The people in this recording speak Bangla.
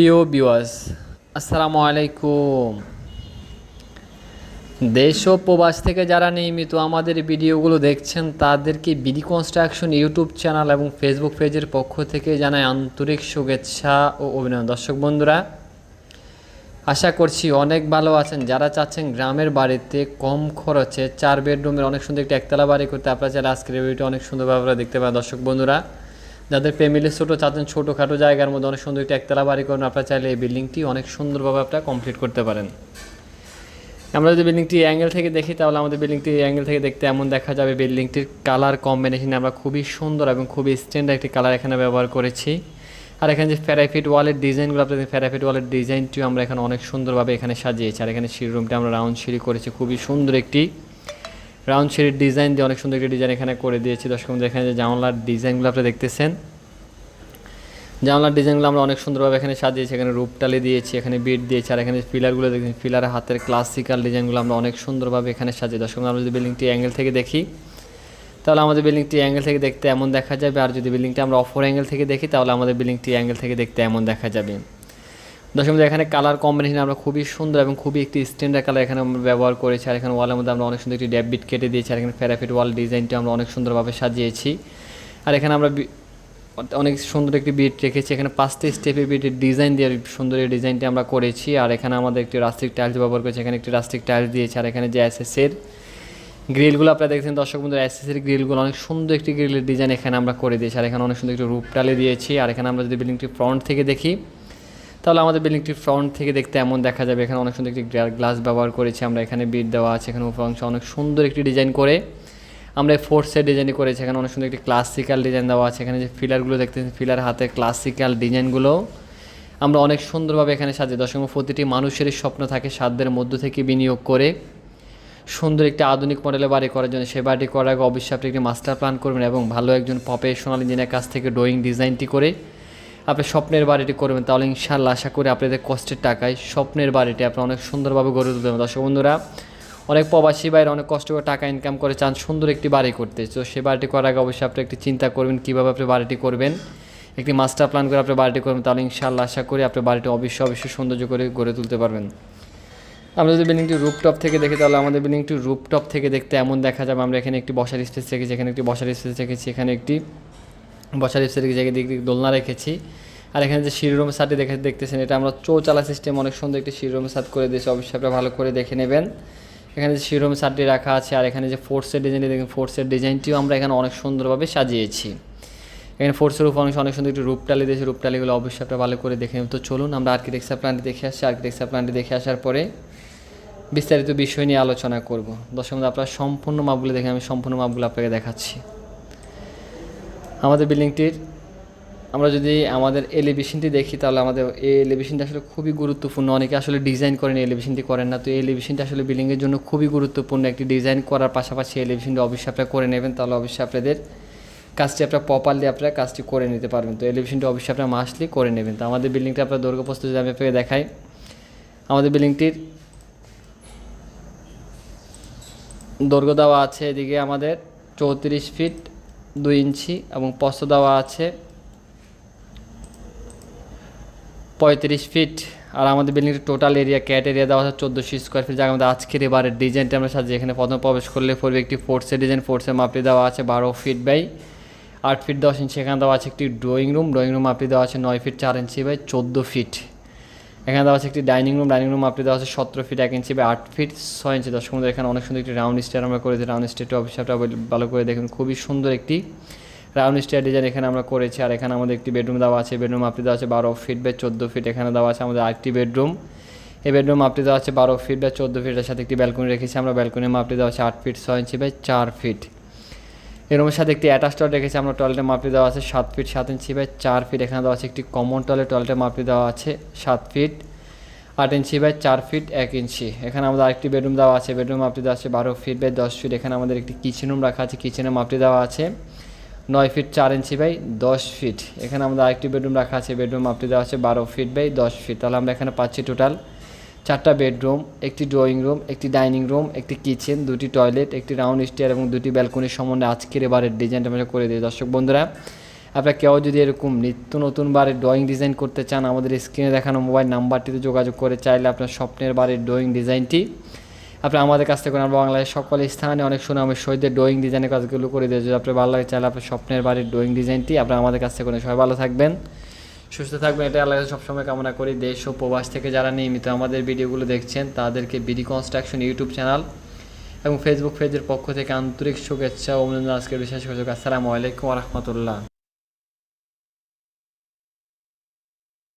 প্রিয় বিওয়াস আসসালামু আলাইকুম। দেশ ও প্রবাস থেকে যারা নিয়মিত আমাদের ভিডিওগুলো দেখছেন, তাদেরকে বিডি কনস্ট্রাকশন ইউটিউব চ্যানেল এবং ফেসবুক পেজের পক্ষ থেকে জানাই আন্তরিক শুভেচ্ছা ও অভিনন্দন। দর্শক বন্ধুরা, আশা করছি অনেক ভালো আছেন। যারা চাচ্ছেন গ্রামের বাড়িতে কম খরচে চার বেডরুমের অনেক সুন্দর একটি একতলা বাড়ি করতে, আপনারা চাইলে আজকের ভিডিওটি অনেক সুন্দরভাবে দেখতে পারেন। দর্শক বন্ধুরা যাদের ফ্যামিলি ছোটো চাচ্ছেন ছোটোখাটো জায়গার মধ্যে অনেক সুন্দর একটি একতলা বাড়ি করুন। আপনারা চাইলে এই বিল্ডিংটি অনেক সুন্দরভাবে আপনারা কমপ্লিট করতে পারেন। আমরা যদি বিল্ডিংটি অ্যাঙ্গেল থেকে দেখি, তাহলে আমাদের বিল্ডিংটি অ্যাঙ্গেল থেকে দেখতে এমন দেখা যাবে। বিল্ডিংটির কালার কম্বিনেশনে আমরা খুবই সুন্দর এবং খুবই স্ট্যান্ডার্ড একটি কালার এখানে ব্যবহার করেছি। আর এখানে যে ফ্যারাইফিট ওয়ালের ডিজাইনগুলো আপনাদের ফ্যারাইফিট ওয়ালের ডিজাইনটিও আমরা এখানে অনেক সুন্দরভাবে এখানে সাজিয়েছি। আর এখানে সিঁড়ি রুমটা আমরা রাউন্ড সিঁড়ি করেছি। খুবই সুন্দর একটি রাউন্ড সিঁড়ির ডিজাইন দিয়ে অনেক সুন্দর একটি ডিজাইন এখানে করে দিয়েছি। দর্শক বন্ধু এখানে যে জানলার ডিজাইনগুলো আপনি দেখতেছেন, জানলার ডিজাইনগুলো আমরা অনেক সুন্দরভাবে এখানে সাজিয়েছি। এখানে রূপটালি দিয়েছি, এখানে বিট দিয়েছি, আর এখানে পিলারগুলো দেখেছি পিলারের হাতের ক্লাসিক্যাল ডিজাইনগুলো আমরা অনেক সুন্দরভাবে এখানে সাজিয়ে দর্শক আমরা যদি বিল্ডিংটি অ্যাঙ্গেল থেকে দেখি, তাহলে আমাদের বিল্ডিংটি অ্যাঙ্গেল থেকে দেখতে এমন দেখা যাবে। আর যদি বিল্ডিংটি আমরা অফর অ্যাঙ্গেল থেকে দেখি, তাহলে আমাদের বিল্ডিংটি অ্যাঙ্গেল থেকে দেখতে এমন দেখা যাবে। বন্ধু, এখানে কালার কম্বিনেশন আমরা খুবই সুন্দর এবং খুবই একটি স্ট্যান্ডার্ড কালার এখানে আমরা ব্যবহার করেছি। আর এখানে ওয়ালের মধ্যে আমরা অনেক সুন্দর একটি ড্যাব বিট কেটে দিয়েছি। আর এখানে ফেরাফিট ওয়াল ডিজাইনটি আমরা অনেক সুন্দরভাবে সাজিয়েছি। আর এখানে আমরা অনেক সুন্দর একটি বিট রেখেছি। এখানে পাঁচটি স্টেপের বিটের ডিজাইন দিয়ে সুন্দর এই ডিজাইনটি আমরা করেছি। আর এখানে আমাদের একটি রাস্টিক টাইলস ব্যবহার করেছি। এখানে একটি রাস্টিক টাইলস দিয়েছি। আর এখানে যে এসএসের গ্রিলগুলো আপনারা দেখছেন দর্শক বন্ধু এসএসের গ্রিলগুলো অনেক সুন্দর একটি গ্রিলের ডিজাইন এখানে আমরা করে দিয়েছি। আর এখানে অনেক সুন্দর একটি রূপ টালে দিয়েছি। আর এখানে আমরা যদি বিল্ডিংটি ফ্রন্ট থেকে দেখি তাহলে আমাদের বিল্ডিংটি ফ্রন্ট থেকে দেখতে এমন দেখা যাবে। এখানে অনেক সুন্দর একটি গ্লাস ব্যবহার করেছি আমরা। এখানে বিট দেওয়া আছে, এখানে উপর অংশ অনেক সুন্দর একটি ডিজাইন করে। আমরা এই ফোর্সের ডিজাইন করেছি। এখানে অনেক সুন্দর একটি ক্লাসিক্যাল ডিজাইন দেওয়া আছে। এখানে যে ফিলারগুলো দেখতেছেন ফিলার হাতে ক্লাসিক্যাল ডিজাইনগুলো আমরা অনেক সুন্দরভাবে এখানে সাজিয়ে দশম প্রতিটি মানুষেরই স্বপ্ন থাকে সাধ্যের মধ্য থেকে বিনিয়োগ করে। সুন্দর একটি আধুনিক মডেলের বাড়ি করার জন্য। সে বাড়িটি করার আগে অবশ্যই আপনি একটি মাস্টার প্ল্যান করবেন এবং ভালো একজন প্রফেশনাল ইঞ্জিনিয়ার কাছ থেকে ড্রয়িং ডিজাইনটি করে আপনি স্বপ্নের বাড়িটি করবেন, তাহলে ইনশাল্লাহ আশা করি আপনাদের কষ্টের টাকায় স্বপ্নের বাড়িটি আপনি অনেক সুন্দরভাবে গড়ে তুলতে পারবেন। দর্শক বন্ধুরা, অনেক প্রবাসী বাইরে অনেক কষ্ট করে টাকা ইনকাম করে চান সুন্দর একটি বাড়ি করতে। তো সে বাড়িটি করার আগে অবশ্যই আপনি একটি চিন্তা করবেন, কীভাবে আপনি বাড়িটি করবেন, একটি মাস্টার প্ল্যান করে আপনি বাড়িটি করবেন, তাহলে ইনশাল্লাহ আশা করি আপনি বাড়িটি অবশ্যই অবশ্যই সৌন্দর্য করে গড়ে তুলতে পারবেন। আমরা যদি বিল্ডিংটি রুপটপ থেকে দেখি, তাহলে আমাদের বিল্ডিংটি রুপটপ থেকে দেখতে এমন দেখা যাবে। আমরা এখানে একটি বসার স্পেস রেখেছি, এখানে একটি বসার স্পেস রেখেছি, এখানে একটি বসার স্পেস রেখেছি এখানে দিক দোলনা রেখেছি। আর এখানে যে শিরোরুমের সাথে দেখে দেখতেছেন এটা আমরা চৌচালা সিস্টেম অনেক সুন্দর একটি শিরোরুমের সাথ করে দিয়েছি। অবশ্যই আপনারা ভালো করে দেখে নেবেন। এখানে যে শিরোরুমের সাথটি রাখা আছে আর এখানে যে ফোর্সের ডিজাইনটি দেখেন ফোর্সের ডিজাইনটিও আমরা এখানে অনেক সুন্দরভাবে সাজিয়েছি। এখানে ফোর্সের উপর অনেক অনেক সুন্দর একটি রূপটালি দিয়েছে। রূপটালিগুলো অবশ্যই আপনারা ভালো করে দেখে নেবেন। তো চলুন আমরা আর্কিটেকচার প্ল্যানটি দেখে আসছি আর্কিটেকচার প্ল্যানটি দেখে আসার পরে বিস্তারিত বিষয় নিয়ে আলোচনা করব। বন্ধু, আপনারা সম্পূর্ণ মাপগুলো দেখে আমি সম্পূর্ণ মাপগুলো আপনাকে দেখাচ্ছি। আমাদের বিল্ডিংটির, আমরা যদি আমাদের এলিভেশনটি দেখি তাহলে আমাদের এই এলিভেশনটা আসলে খুবই গুরুত্বপূর্ণ। অনেকে আসলে ডিজাইন করেন এলিভেশনটি করেন না। তো এই এলিভেশনটা আসলে বিল্ডিংয়ের জন্য খুবই গুরুত্বপূর্ণ। একটি ডিজাইন করার পাশাপাশি এলিভেশনটি অবশ্যই আপনারা করে নেবেন। তাহলে অবশ্যই আপনাদের কাজটি আপনারা প্রপারলি আপনারা কাজটি করে নিতে পারবেন। তো এলিভেশনটি অবশ্যই আপনারা মাসলি করে নেবেন। তো আমাদের বিল্ডিংটা আপনার দৈর্ঘ্য প্রস্তুত যদি আমি আপনাকে দেখাই, আমাদের বিল্ডিংটির দৈর্ঘ্য দেওয়া আছে এদিকে আমাদের চৌত্রিশ ফিট দুই ইঞ্চি এবং প্রস্থ দেওয়া আছে পঁয়ত্রিশ ফিট। আর আমাদের বিল্ডিংয়ের টোটাল এরিয়া ক্যাট এরিয়া দেওয়া আছে চোদ্দোশো স্কোয়ার ফিট জায়গা আমাদের আজকের এবারের ডিজাইনটা আমরা সাজিয়ে, এখানে প্রথম প্রবেশ করলে পড়বে একটি ফোর্সের ডিজাইন ফোর্সের মাপটি দেওয়া আছে বারো ফিট বাই আট ফিট দশ ইঞ্চি এখানে দেওয়া আছে একটি ড্রয়িং রুম ড্রয়িং রুম মাপটি দেওয়া আছে নয় ফিট চার ইঞ্চি বাই চোদ্দ ফিট এখানে দেওয়া আছে একটি ডাইনিং রুম ডাইনিং রুম মাপটি দেওয়া আছে সতেরো ফিট এক ইঞ্চি বা আট ফিট ছয় ইঞ্চি দশ মধ্যে এখানে অনেক সুন্দর একটি রাউন্ড স্টেয়ার আমরা করেছি। রাউন্ড স্টেয়ারটি আপনারা ভালো করে দেখুন। খুবই সুন্দর একটি রাউন্ড স্টেয়ার ডিজাইন এখানে আমরা করেছি। আর এখানে আমাদের একটি বেডরুম দেওয়া আছে। বেডরুম মাপটি দেওয়া আছে বারো ফিট বাই চোদ্দ ফিট এখানে দেওয়া আছে আমাদের আরেকটি বেডরুম এই বেডরুম মাপটি দেওয়া আছে বারো ফিট বা চোদ্দ ফিটের সাথে একটি ব্যালকনি রেখেছি আমরা। ব্যালকনি মাপটি দেওয়া আছে আট ফিট ছয় ইঞ্চি বাই চার ফিট এই সাথে একটি অ্যাটাচ টয়লেট রেখেছি, আমরা টয়লেটের মাপটি দেওয়া আছে সাত ফিট সাত ইঞ্চি বাই চার ফিট এখানে দেওয়া আছে একটি কমন টয়লেট টয়লেটের মাপটি দেওয়া আছে সাত ফিট আট ইঞ্চি বাই চার ফিট এক ইঞ্চি। এখানে আমাদের আরেকটি বেডরুম দেওয়া আছে বেডরুম মাপটি দেওয়া আছে বারো ফিট বাই দশ ফিট এখানে আমাদের একটি কিচেন রুম রাখা আছে কিচেনের মাপটি দেওয়া আছে নয় ফিট চার ইঞ্চি বাই দশ ফিট এখানে আমাদের আরেকটি বেডরুম রাখা আছে বেডরুম মাপটি দেওয়া আছে বারো ফিট বাই দশ ফিট তাহলে আমরা এখানে পাচ্ছি টোটাল চারটা বেডরুম, একটি ড্রয়িং রুম, একটি ডাইনিং রুম, একটি কিচেন, দুটি টয়লেট, একটি রাউন্ড স্টেয়ার এবং দুটি ব্যালকনির সম্বন্ধে আজকের এবারের ডিজাইনটা আমরা করে দিই। দর্শক বন্ধুরা, আপনারা কেউ যদি এরকম নিত্য নতুন বাড়ির ড্রয়িং ডিজাইন করতে চান, আমাদের স্ক্রিনে দেখানো মোবাইল নাম্বারটিতে যোগাযোগ করে চাইলে আপনার স্বপ্নের বাড়ির ড্রয়িং ডিজাইনটি আপনি আমাদের কাছ থেকে আমরা বাংলাদেশের সকল স্থানে অনেক সুনামের সহিত ড্রয়িং ডিজাইনের কাজগুলো করে দিয়ে যদি আপনি ভালো লাগে, চাইলে আপনার স্বপ্নের বাড়ির ড্রয়িং ডিজাইনটি আপনার আমাদের কাছ থেকে সবাই ভালো থাকবেন। সুস্থ থাকবেন এটা আল্লাহ সবসময় কামনা করি। দেশ ও প্রবাস থেকে যারা নিয়মিত আমাদের ভিডিওগুলো দেখছেন, তাদেরকে বিডি কনস্ট্রাকশন ইউটিউব চ্যানেল এবং ফেসবুক পেজের পক্ষ থেকে আন্তরিক শুভেচ্ছা অভিনন্দন। আজকের বিশেষ সুযোগ। আসসালামু আলাইকুম রহমতুল্লাহ।